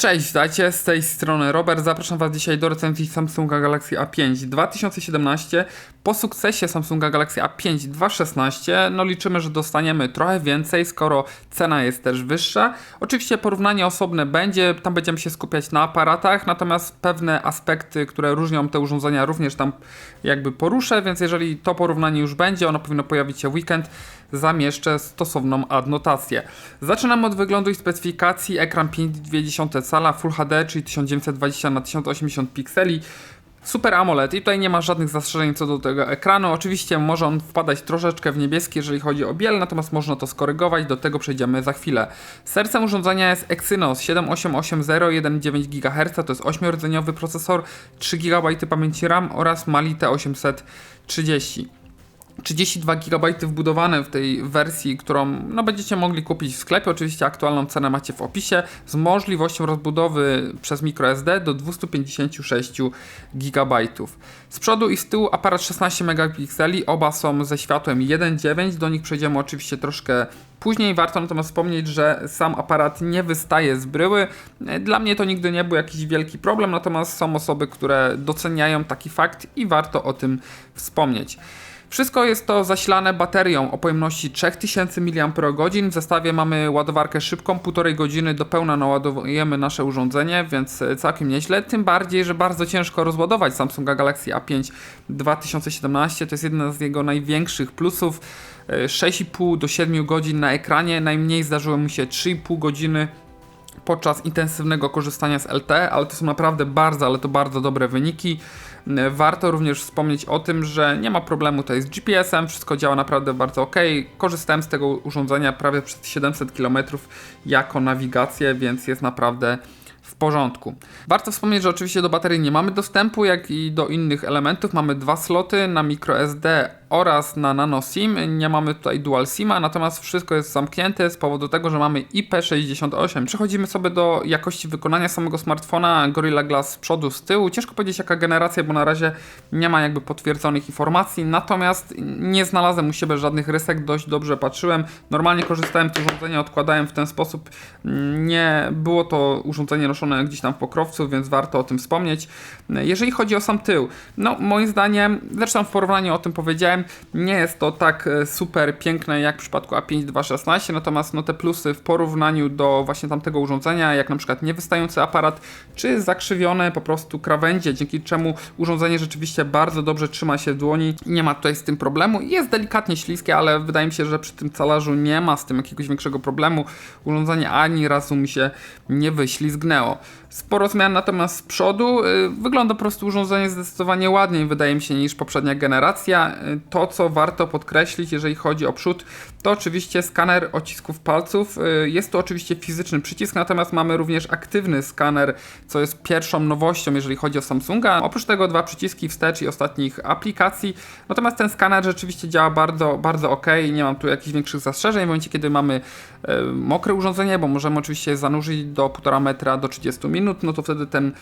Cześć, witajcie, z tej strony Robert. Zapraszam Was dzisiaj do recenzji Samsunga Galaxy A5 2017. Po sukcesie Samsunga Galaxy A5 2016, no liczymy, że dostaniemy trochę więcej, skoro cena jest też wyższa. Oczywiście porównanie osobne będzie, tam będziemy się skupiać na aparatach, natomiast pewne aspekty, które różnią te urządzenia również tam jakby poruszę, więc jeżeli to porównanie już będzie, ono powinno pojawić się w weekend, zamieszczę stosowną adnotację. Zaczynamy od wyglądu i specyfikacji. Ekran 5,2 cala Full HD, czyli 1920 na 1080 pikseli. Super AMOLED i tutaj nie ma żadnych zastrzeżeń co do tego ekranu. Oczywiście może on wpadać troszeczkę w niebieski, jeżeli chodzi o biel, natomiast można to skorygować, do tego przejdziemy za chwilę. Sercem urządzenia jest Exynos 7880 1,9 GHz, to jest 8-rdzeniowy procesor, 3 GB pamięci RAM oraz Mali T830. 32 GB wbudowane w tej wersji, którą no, będziecie mogli kupić w sklepie. Oczywiście aktualną cenę macie w opisie z możliwością rozbudowy przez microSD do 256 GB. Z przodu i z tyłu aparat 16 megapikseli, oba są ze światłem 1.9. Do nich przejdziemy oczywiście troszkę Później warto natomiast wspomnieć, że sam aparat nie wystaje z bryły. Dla mnie to nigdy nie był jakiś wielki problem, natomiast są osoby, które doceniają taki fakt i warto o tym wspomnieć. Wszystko jest to zasilane baterią o pojemności 3000 mAh. W zestawie mamy ładowarkę szybką, półtorej godziny do pełna naładowujemy nasze urządzenie, więc całkiem nieźle. Tym bardziej, że bardzo ciężko rozładować Samsunga Galaxy A5 2017. To jest jeden z jego największych plusów. 6,5 do 7 godzin na ekranie. Najmniej zdarzyło mi się 3,5 godziny podczas intensywnego korzystania z LTE, ale to są naprawdę bardzo, ale to bardzo dobre wyniki. Warto również wspomnieć o tym, że nie ma problemu tutaj z GPS-em, wszystko działa naprawdę bardzo ok. Korzystałem z tego urządzenia prawie przez 700 km jako nawigację, więc jest naprawdę w porządku. Warto wspomnieć, że oczywiście do baterii nie mamy dostępu, jak i do innych elementów. Mamy dwa sloty na microSD oraz na nano SIM. Nie mamy tutaj dual SIMa, natomiast wszystko jest zamknięte z powodu tego, że mamy IP68. Przechodzimy sobie do jakości wykonania samego smartfona Gorilla Glass z przodu, z tyłu. Ciężko powiedzieć jaka generacja, bo na razie nie ma jakby potwierdzonych informacji, natomiast nie znalazłem u siebie żadnych rysek, dość dobrze patrzyłem. Normalnie korzystałem z urządzenia, odkładałem w ten sposób. Nie było to urządzenie noszone gdzieś tam w pokrowcu, więc warto o tym wspomnieć. Jeżeli chodzi o sam tył, no moim zdaniem, zresztą w porównaniu o tym powiedziałem, nie jest to tak e, super piękne jak w przypadku A5 2.16, natomiast no te plusy w porównaniu do właśnie tamtego urządzenia, jak na przykład niewystający aparat, czy zakrzywione po prostu krawędzie, dzięki czemu urządzenie rzeczywiście bardzo dobrze trzyma się dłoni nie ma tutaj z tym problemu. Jest delikatnie śliskie, ale wydaje mi się, że przy tym calarzu nie ma z tym jakiegoś większego problemu. Urządzenie ani razu mi się nie wyślizgnęło. Sporo zmian natomiast z przodu. Y, wygląda po prostu urządzenie zdecydowanie ładniej, wydaje mi się, niż poprzednia generacja. Y, to, co warto podkreślić, jeżeli chodzi o przód, to oczywiście skaner odcisków palców. Y, jest to oczywiście fizyczny przycisk, natomiast mamy również aktywny skaner, co jest pierwszą nowością, jeżeli chodzi o Samsunga. Oprócz tego dwa przyciski wstecz i ostatnich aplikacji. Natomiast ten skaner rzeczywiście działa bardzo, bardzo ok. Nie mam tu jakichś większych zastrzeżeń w momencie, kiedy mamy mokre urządzenie, bo możemy oczywiście zanurzyć do 1,5 metra do 30 minut minut, no to wtedy ten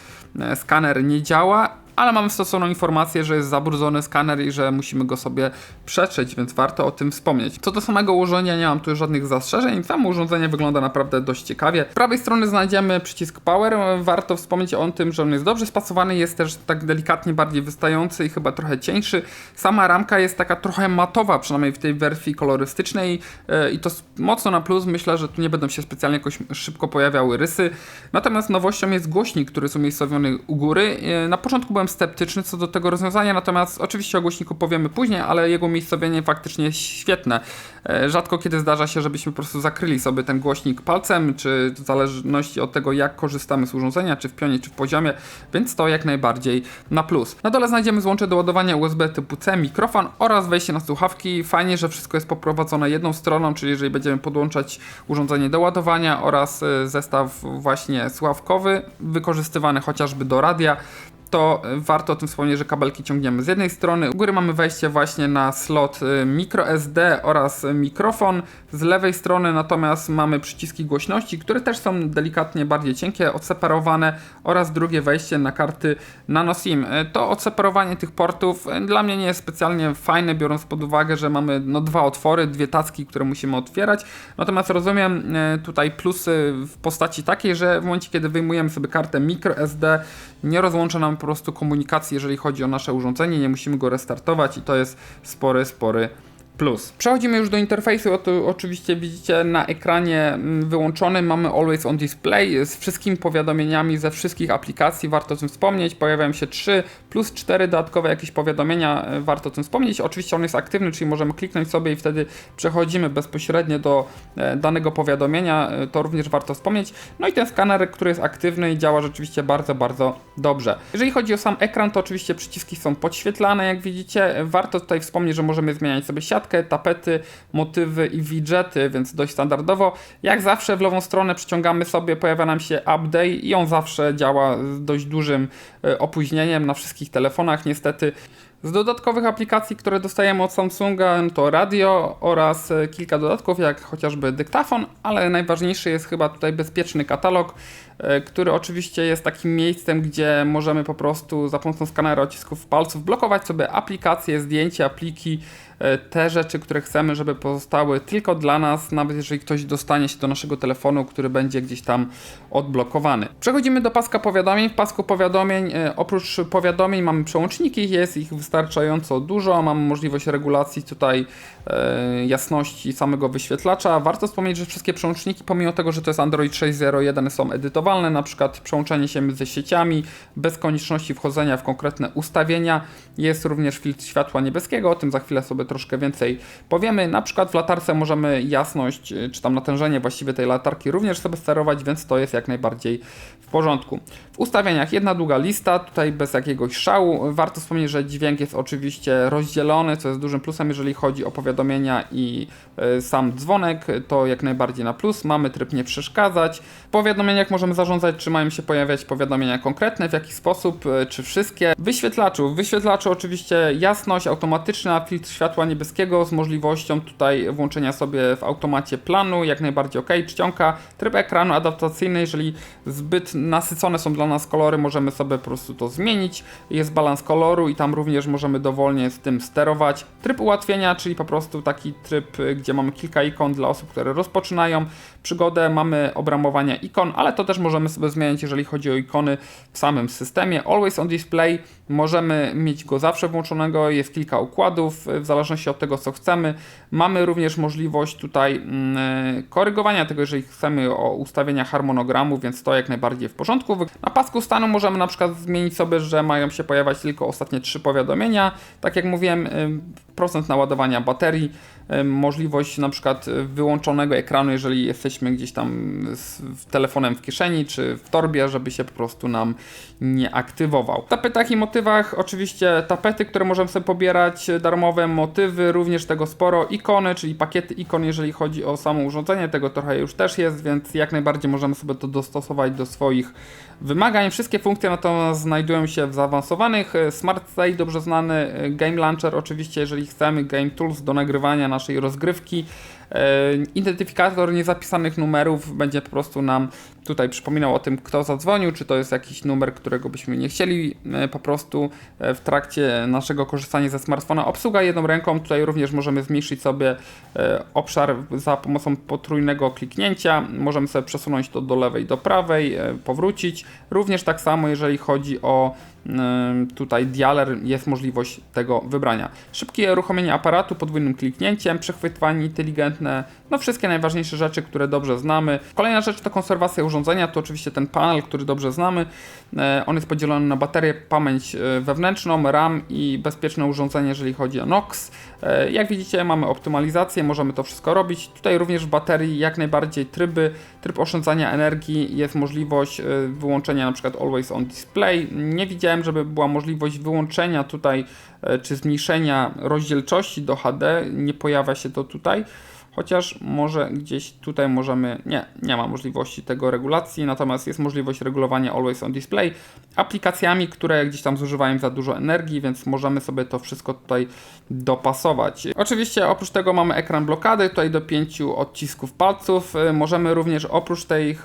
e, skaner nie działa, ale mamy stosowną informację, że jest zabrudzony skaner i że musimy go sobie przetrzeć, więc warto o tym wspomnieć. Co do samego urządzenia nie mam tu żadnych zastrzeżeń, samo urządzenie wygląda naprawdę dość ciekawie. Z prawej strony znajdziemy przycisk Power, warto wspomnieć o tym, że on jest dobrze spasowany, jest też tak delikatnie bardziej wystający i chyba trochę cieńszy. Sama ramka jest taka trochę matowa, przynajmniej w tej wersji kolorystycznej e, i to mocno na plus, myślę, że tu nie będą się specjalnie jakoś szybko pojawiały rysy. Natomiast nowością jest głośnik, który jest umiejscowiony u góry. E, na początku byłem sceptyczny co do tego rozwiązania, natomiast oczywiście o głośniku powiemy później, ale jego miejscowienie faktycznie jest świetne. E, rzadko kiedy zdarza się, żebyśmy po prostu zakryli sobie ten głośnik palcem, czy w zależności od tego, jak korzystamy z urządzenia, czy w pionie, czy w poziomie, więc to jak najbardziej na plus. Na dole znajdziemy złącze do ładowania USB typu C, mikrofon oraz wejście na słuchawki. Fajnie, że wszystko jest poprowadzone jedną stroną, czyli jeżeli będziemy podłączać urządzenie do ładowania oraz e, zestaw właśnie słuchawkowy, wykorzystywany chociażby do radia, to warto o tym wspomnieć, że kabelki ciągniemy z jednej strony. U góry mamy wejście właśnie na slot y, microSD oraz mikrofon. Z lewej strony natomiast mamy przyciski głośności, które też są delikatnie bardziej cienkie, odseparowane oraz drugie wejście na karty nano SIM. Y, To odseparowanie tych portów y, dla mnie nie jest specjalnie fajne, biorąc pod uwagę, że mamy no, dwa otwory, dwie tacki, które musimy otwierać. Natomiast rozumiem tutaj plusy w postaci takiej, że w momencie, kiedy wyjmujemy sobie kartę microSD, nie rozłącza nam po prostu komunikacji, jeżeli chodzi o nasze urządzenie, nie musimy go restartować i to jest spory, spory plus. Przechodzimy już do interfejsu, oto oczywiście widzicie na ekranie mm, wyłączony mamy Always on Display z wszystkimi powiadomieniami ze wszystkich aplikacji, warto o tym wspomnieć, pojawiają się 3 plus 4 dodatkowe jakieś powiadomienia, e, warto o tym wspomnieć. Oczywiście on jest aktywny, czyli możemy kliknąć sobie i wtedy przechodzimy bezpośrednio do e, danego powiadomienia, e, to również warto wspomnieć. No i ten skaner, który jest aktywny i działa rzeczywiście bardzo, bardzo dobrze. Jeżeli chodzi o sam ekran, to oczywiście przyciski są podświetlane, jak widzicie. Warto tutaj wspomnieć, że możemy zmieniać sobie siatkę, tapety, motywy i widgety, więc dość standardowo. Jak zawsze w lewą stronę przyciągamy sobie, pojawia nam się update i on zawsze działa z dość dużym e, opóźnieniem na wszystkich telefonach, niestety. Z dodatkowych aplikacji, które dostajemy od Samsunga, to radio oraz e, kilka dodatków, jak chociażby dyktafon, ale najważniejszy jest chyba tutaj bezpieczny katalog, e, który oczywiście jest takim miejscem, gdzie możemy po prostu za pomocą skanera odcisków palców blokować sobie aplikacje, zdjęcia, pliki, te rzeczy, które chcemy, żeby pozostały tylko dla nas, nawet jeżeli ktoś dostanie się do naszego telefonu, który będzie gdzieś tam odblokowany. Przechodzimy do paska powiadomień. W pasku powiadomień, e, oprócz powiadomień mamy przełączniki, jest ich wystarczająco dużo, mamy możliwość regulacji tutaj e, jasności samego wyświetlacza. Warto wspomnieć, że wszystkie przełączniki, pomimo tego, że to jest Android 6.0.1, są edytowalne, na przykład przełączenie się ze sieciami, bez konieczności wchodzenia w konkretne ustawienia. Jest również filtr światła niebieskiego, o tym za chwilę sobie troszkę więcej powiemy. Na przykład w latarce możemy jasność, y, czy tam natężenie właściwie tej latarki również sobie sterować, więc to jest jak najbardziej w porządku. Ustawieniach jedna długa lista, tutaj bez jakiegoś szału. Warto wspomnieć, że dźwięk jest oczywiście rozdzielony, co jest dużym plusem, jeżeli chodzi o powiadomienia i y, sam dzwonek, to jak najbardziej na plus. Mamy tryb nie przeszkadzać. W powiadomieniach możemy zarządzać, czy mają się pojawiać powiadomienia konkretne, w jaki sposób, y, czy wszystkie. Wyświetlaczu. Wyświetlaczu oczywiście jasność automatyczna, filtr światła niebieskiego z możliwością tutaj włączenia sobie w automacie planu, jak najbardziej ok, czcionka, tryb ekranu adaptacyjny, jeżeli zbyt nasycone są dla nas kolory, możemy sobie po prostu to zmienić. Jest balans koloru i tam również możemy dowolnie z tym sterować. Tryb ułatwienia, czyli po prostu taki tryb, y, gdzie mamy kilka ikon dla osób, które rozpoczynają przygodę, mamy obramowania ikon, ale to też możemy sobie zmieniać, jeżeli chodzi o ikony w samym systemie. Always on display, możemy mieć go zawsze włączonego, jest kilka układów, w zależności od tego, co chcemy. Mamy również możliwość tutaj mm, korygowania tego, jeżeli chcemy o ustawienia harmonogramu, więc to jak najbardziej w porządku. Pasku stanu możemy na przykład zmienić sobie, że mają się pojawiać tylko ostatnie trzy powiadomienia. Tak jak mówiłem, y, procent naładowania baterii, możliwość na przykład y, wyłączonego ekranu, jeżeli jesteśmy gdzieś tam z telefonem w kieszeni czy w torbie, żeby się po prostu nam nie aktywował. W tapetach i motywach oczywiście tapety, które możemy sobie pobierać, darmowe motywy, również tego sporo, ikony, czyli pakiety ikon, jeżeli chodzi o samo urządzenie, tego trochę już też jest, więc jak najbardziej możemy sobie to dostosować do swoich wymagań. Wszystkie funkcje natomiast znajdują się w zaawansowanych. Smart Stay, dobrze znany Game Launcher, oczywiście jeżeli chcemy, Game Tools do nagrywania naszej rozgrywki. E, Identyfikator niezapisanych numerów będzie po prostu nam tutaj przypominał o tym, kto zadzwonił, czy to jest jakiś numer, którego byśmy nie chcieli e, po prostu e, w trakcie naszego korzystania ze smartfona. Obsługa jedną ręką, tutaj również możemy zmniejszyć sobie e, obszar za pomocą potrójnego kliknięcia. Możemy sobie przesunąć to do lewej, do prawej, powrócić. Również tak samo, jeżeli chodzi o tutaj dialer, jest możliwość tego wybrania. Szybkie uruchomienie aparatu podwójnym kliknięciem, przechwytywanie inteligentne, no wszystkie najważniejsze rzeczy, które dobrze znamy. Kolejna rzecz to konserwacja urządzenia, to oczywiście ten panel, który dobrze znamy. E, On jest podzielony na baterię, pamięć e, wewnętrzną, RAM i bezpieczne urządzenie, jeżeli chodzi o NOx. E, Jak widzicie, mamy optymalizację, możemy to wszystko robić. Tutaj również w baterii jak najbardziej tryby, tryb oszczędzania energii, jest możliwość wyłączenia na przykład Always on Display. Nie widziałem, żeby była możliwość wyłączenia tutaj czy zmniejszenia rozdzielczości do HD, nie pojawia się to tutaj chociaż może gdzieś tutaj możemy, nie, nie ma możliwości tego regulacji, natomiast jest możliwość regulowania Always on Display aplikacjami, które gdzieś tam zużywają za dużo energii, więc możemy sobie to wszystko tutaj dopasować. Oczywiście oprócz tego mamy ekran blokady, tutaj do pięciu odcisków palców. Y, Możemy również oprócz tej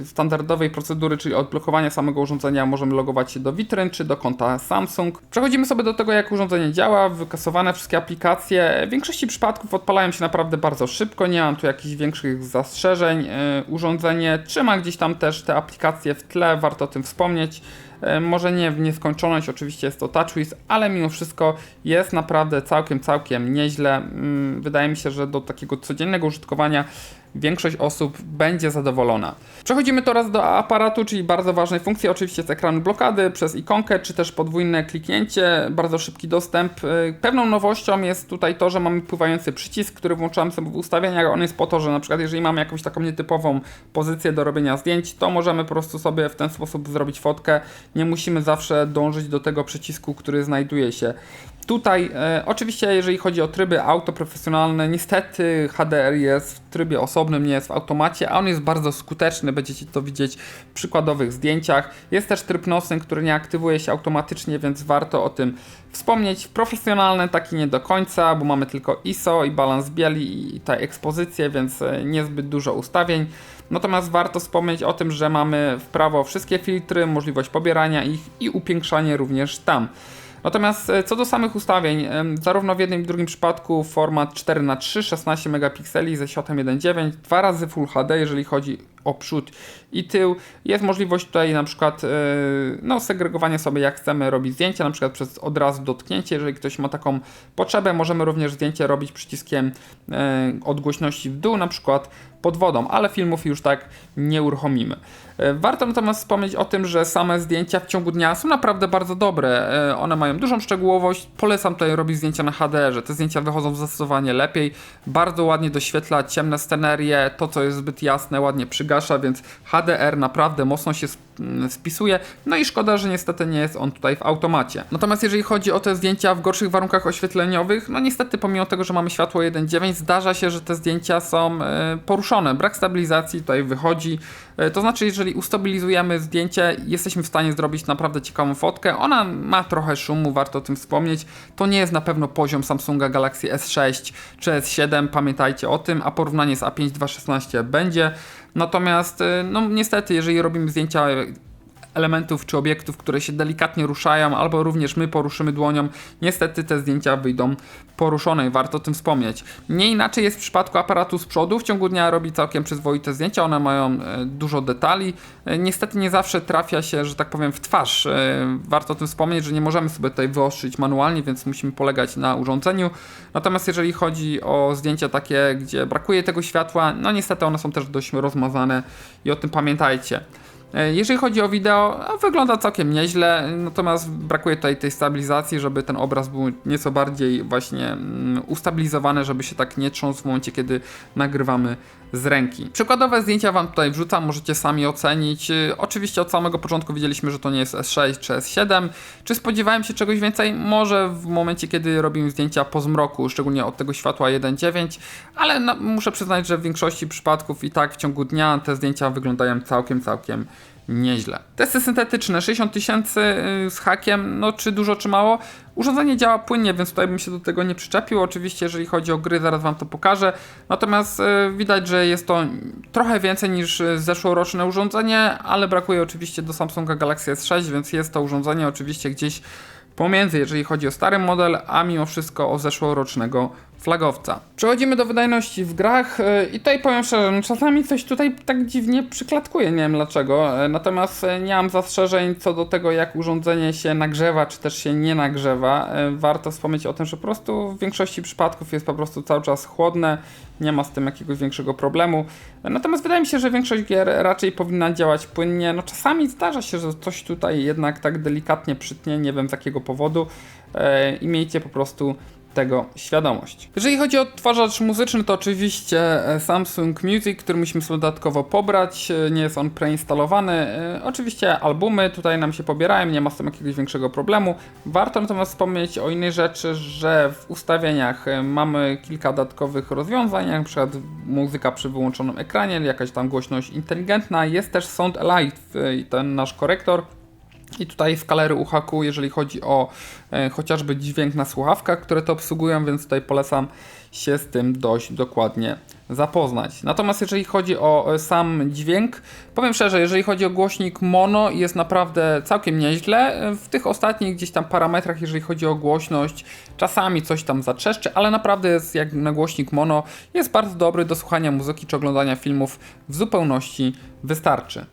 y, standardowej procedury, czyli odblokowania samego urządzenia, możemy logować się do witryn czy do konta Samsung. Przechodzimy sobie do tego, jak urządzenie działa, wykasowane wszystkie aplikacje. W większości przypadków odpalają się naprawdę bardzo szybko, nie mam tu jakichś większych zastrzeżeń. Y, Urządzenie trzyma gdzieś tam też te aplikacje w tle, warto o tym wspomnieć. E, Może nie w nieskończoność, oczywiście jest to TouchWiz, ale mimo wszystko jest naprawdę całkiem, całkiem nieźle. Mm, Wydaje mi się, że do takiego codziennego użytkowania większość osób będzie zadowolona. Przechodzimy teraz do aparatu, czyli bardzo ważnej funkcji, oczywiście z ekranu blokady przez ikonkę, czy też podwójne kliknięcie, bardzo szybki dostęp. Y, Pewną nowością jest tutaj to, że mamy pływający przycisk, który włączamy sobie w ustawieniach. On jest po to, że na przykład jeżeli mamy jakąś taką nietypową pozycję do robienia zdjęć, to możemy po prostu sobie w ten sposób zrobić fotkę. Nie musimy zawsze dążyć do tego przycisku, który znajduje się Tutaj e, oczywiście jeżeli chodzi o tryby autoprofesjonalne, niestety HDR jest w trybie osobnym, nie jest w automacie, a on jest bardzo skuteczny, będziecie to widzieć w przykładowych zdjęciach. Jest też tryb nocny, który nie aktywuje się automatycznie, więc warto o tym wspomnieć. Profesjonalny taki nie do końca, bo mamy tylko ISO i balans bieli i ta ekspozycję, więc e, niezbyt dużo ustawień. Natomiast warto wspomnieć o tym, że mamy w prawo wszystkie filtry, możliwość pobierania ich i upiększanie również tam. Natomiast e, co do samych ustawień, zarówno w jednym i w drugim przypadku format 4x3, 16 megapikseli ze światłem 1.9, dwa razy Full HD, jeżeli chodzi o przód i tył. Jest możliwość tutaj na przykład e, no, segregowania sobie jak chcemy robić zdjęcia, na przykład przez od razu dotknięcie, jeżeli ktoś ma taką potrzebę, możemy również zdjęcie robić przyciskiem e, od głośności w dół, na przykład pod wodą, ale filmów już tak nie uruchomimy. E, Warto natomiast wspomnieć o tym, że same zdjęcia w ciągu dnia są naprawdę bardzo dobre. One mają dużą szczegółowość. Polecam tutaj robić zdjęcia na HDR-ze. Te zdjęcia wychodzą zdecydowanie lepiej. Bardzo ładnie doświetla ciemne scenerie. To, co jest zbyt jasne, ładnie przygasza, więc HDR naprawdę mocno się spisuje. No i szkoda, że niestety nie jest on tutaj w automacie. Natomiast jeżeli chodzi o te zdjęcia w gorszych warunkach oświetleniowych, no niestety pomimo tego, że mamy światło 1.9, zdarza się, że te zdjęcia są e, poruszone. Brak stabilizacji tutaj wychodzi. E, To znaczy, jeżeli ustabilizujemy zdjęcie, jesteśmy w stanie zrobić naprawdę ciekawą fotkę. Ona ma trochę szumu, warto o tym wspomnieć. To nie jest na pewno poziom Samsunga Galaxy S6 czy S7, pamiętajcie o tym, a porównanie z A5 2.16 będzie. Natomiast, e, no niestety, jeżeli robimy zdjęcia elementów czy obiektów, które się delikatnie ruszają, albo również my poruszymy dłonią, niestety te zdjęcia wyjdą poruszone i warto o tym wspomnieć. Nie inaczej jest w przypadku aparatu z przodu, w ciągu dnia robi całkiem przyzwoite zdjęcia, one mają e, dużo detali. E, niestety nie zawsze trafia się, że tak powiem, w twarz. E, warto o tym wspomnieć, że nie możemy sobie tutaj wyostrzyć manualnie, więc musimy polegać na urządzeniu. Natomiast jeżeli chodzi o zdjęcia takie, gdzie brakuje tego światła, no niestety one są też dość rozmazane i o tym pamiętajcie. E, Jeżeli chodzi o wideo, no, wygląda całkiem nieźle, natomiast brakuje tutaj tej stabilizacji, żeby ten obraz był nieco bardziej właśnie mm, ustabilizowany, żeby się tak nie trząsł w momencie, kiedy nagrywamy z ręki. Przykładowe zdjęcia Wam tutaj wrzucam, możecie sami ocenić. Y, Oczywiście od samego początku widzieliśmy, że to nie jest S6 czy S7. Czy spodziewałem się czegoś więcej? Może w momencie, kiedy robimy zdjęcia po zmroku, szczególnie od tego światła 1.9, ale no, muszę przyznać, że w większości przypadków i tak w ciągu dnia te zdjęcia wyglądają całkiem, całkiem nieźle. Testy syntetyczne 60 tysięcy y, z hakiem, no czy dużo, czy mało? Urządzenie działa płynnie, więc tutaj bym się do tego nie przyczepił. Oczywiście, jeżeli chodzi o gry, zaraz Wam to pokażę. Natomiast y, widać, że jest to trochę więcej niż y, zeszłoroczne urządzenie, ale brakuje oczywiście do Samsunga Galaxy S6, więc jest to urządzenie oczywiście gdzieś pomiędzy, jeżeli chodzi o stary model, a mimo wszystko o zeszłorocznego flagowca. Przechodzimy do wydajności w grach yy, i tutaj powiem szczerze, no czasami coś tutaj tak dziwnie przyklatkuje, nie wiem dlaczego, yy, natomiast yy, nie mam zastrzeżeń co do tego, jak urządzenie się nagrzewa, czy też się nie nagrzewa. Warto wspomnieć o tym, że po prostu w większości przypadków jest po prostu cały czas chłodne, nie ma z tym jakiegoś większego problemu. Natomiast wydaje mi się, że większość gier raczej powinna działać płynnie. No czasami zdarza się, że coś tutaj jednak tak delikatnie przytnie, nie wiem z jakiego powodu. e, i miejcie po prostu tego świadomość. Jeżeli chodzi o odtwarzacz muzyczny, to oczywiście e, Samsung Music, który musimy sobie dodatkowo pobrać, e, nie jest on preinstalowany. E, Oczywiście albumy tutaj nam się pobierają, nie ma z tym jakiegoś większego problemu. Warto natomiast wspomnieć o innej rzeczy, że w ustawieniach mamy kilka dodatkowych rozwiązań, jak na przykład muzyka przy wyłączonym ekranie, jakaś tam głośność inteligentna, jest też Sound Alive ten nasz korektor, i tutaj skalery UHQ, jeżeli chodzi o e, chociażby dźwięk na słuchawkach, które to obsługują, więc tutaj polecam się z tym dość dokładnie zapoznać. Natomiast jeżeli chodzi o e, sam dźwięk, powiem szczerze, jeżeli chodzi o głośnik mono, jest naprawdę całkiem nieźle. E, W tych ostatnich gdzieś tam parametrach, jeżeli chodzi o głośność, czasami coś tam zaczeszczy, ale naprawdę jest jak na głośnik mono, jest bardzo dobry do słuchania muzyki czy oglądania filmów w zupełności wystarczy.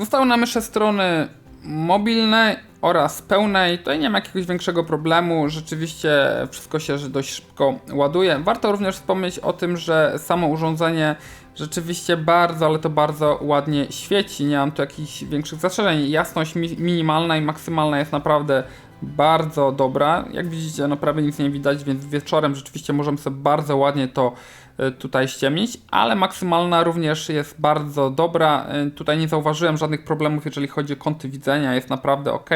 Zostały nam jeszcze strony mobilne oraz pełnej. Tutaj nie ma jakiegoś większego problemu. Rzeczywiście wszystko się dość szybko ładuje. Warto również wspomnieć o tym, że samo urządzenie rzeczywiście bardzo, ale to bardzo ładnie świeci. Nie mam tu jakichś większych zastrzeżeń. Jasność mi minimalna i maksymalna jest naprawdę bardzo dobra. Jak widzicie, no prawie nic nie widać, więc wieczorem rzeczywiście możemy sobie bardzo ładnie to tutaj ściemnić, ale maksymalna również jest bardzo dobra. Y, Tutaj nie zauważyłem żadnych problemów, jeżeli chodzi o kąty widzenia, jest naprawdę ok.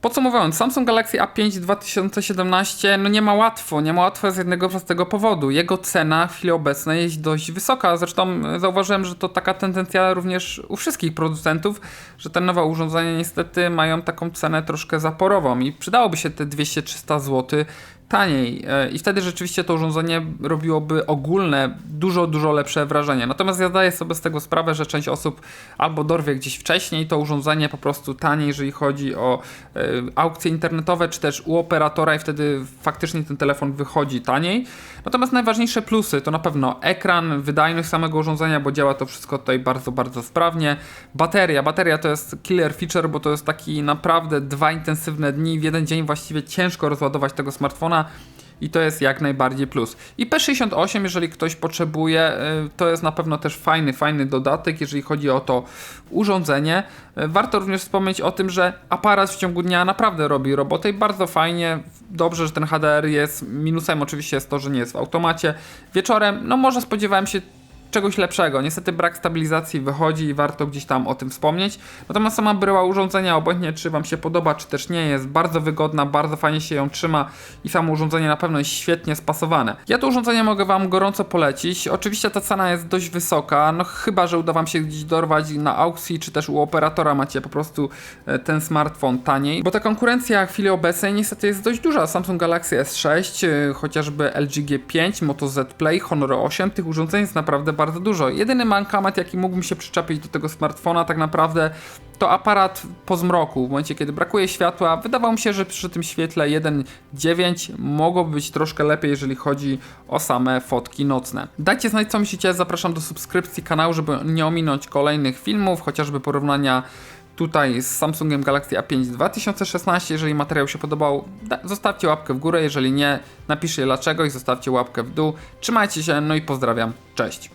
Podsumowując, Samsung Galaxy A5 2017 no nie ma łatwo, nie ma łatwo z jednego prostego powodu. Jego cena w chwili obecnej jest dość wysoka, zresztą y, zauważyłem, że to taka tendencja również u wszystkich producentów, że te nowe urządzenia niestety mają taką cenę troszkę zaporową i przydałoby się te 200-300 zł taniej e, i wtedy rzeczywiście to urządzenie robiłoby ogólne, dużo, dużo lepsze wrażenie. Natomiast ja zdaję sobie z tego sprawę, że część osób albo dorwie gdzieś wcześniej to urządzenie po prostu taniej, jeżeli chodzi o e, aukcje internetowe, czy też u operatora i wtedy faktycznie ten telefon wychodzi taniej. Natomiast najważniejsze plusy to na pewno ekran, wydajność samego urządzenia, bo działa to wszystko tutaj bardzo, bardzo sprawnie. Bateria, bateria to jest killer feature, bo to jest taki naprawdę dwa intensywne dni, w jeden dzień właściwie ciężko rozładować tego smartfona i to jest jak najbardziej plus. I P68, jeżeli ktoś potrzebuje, y, to jest na pewno też fajny, fajny dodatek, jeżeli chodzi o to urządzenie. Y, Warto również wspomnieć o tym, że aparat w ciągu dnia naprawdę robi robotę i bardzo fajnie, dobrze, że ten HDR jest. Minusem oczywiście jest to, że nie jest w automacie. Wieczorem, no może spodziewałem się czegoś lepszego. Niestety brak stabilizacji wychodzi i warto gdzieś tam o tym wspomnieć. Natomiast sama bryła urządzenia, obojętnie czy Wam się podoba, czy też nie, jest bardzo wygodna, bardzo fajnie się ją trzyma i samo urządzenie na pewno jest świetnie spasowane. Ja to urządzenie mogę Wam gorąco polecić. Oczywiście ta cena jest dość wysoka, no chyba, że uda Wam się gdzieś dorwać na aukcji, czy też u operatora macie po prostu e, ten smartfon taniej, bo ta konkurencja w chwili obecnej niestety jest dość duża. Samsung Galaxy S6, e, chociażby LG G5, Moto Z Play, Honor 8, tych urządzeń jest naprawdę bardzo dużo. Jedyny mankament, jaki mógłbym się przyczepić do tego smartfona, tak naprawdę to aparat po zmroku. W momencie, kiedy brakuje światła, wydawało mi się, że przy tym świetle 1.9 mogłoby być troszkę lepiej, jeżeli chodzi o same fotki nocne. Dajcie znać, co myślicie. Zapraszam do subskrypcji kanału, żeby nie ominąć kolejnych filmów, chociażby porównania tutaj z Samsungiem Galaxy A5 2016. Jeżeli materiał się podobał, zostawcie łapkę w górę, jeżeli nie, napiszcie dlaczego i zostawcie łapkę w dół. Trzymajcie się, no i pozdrawiam. Cześć.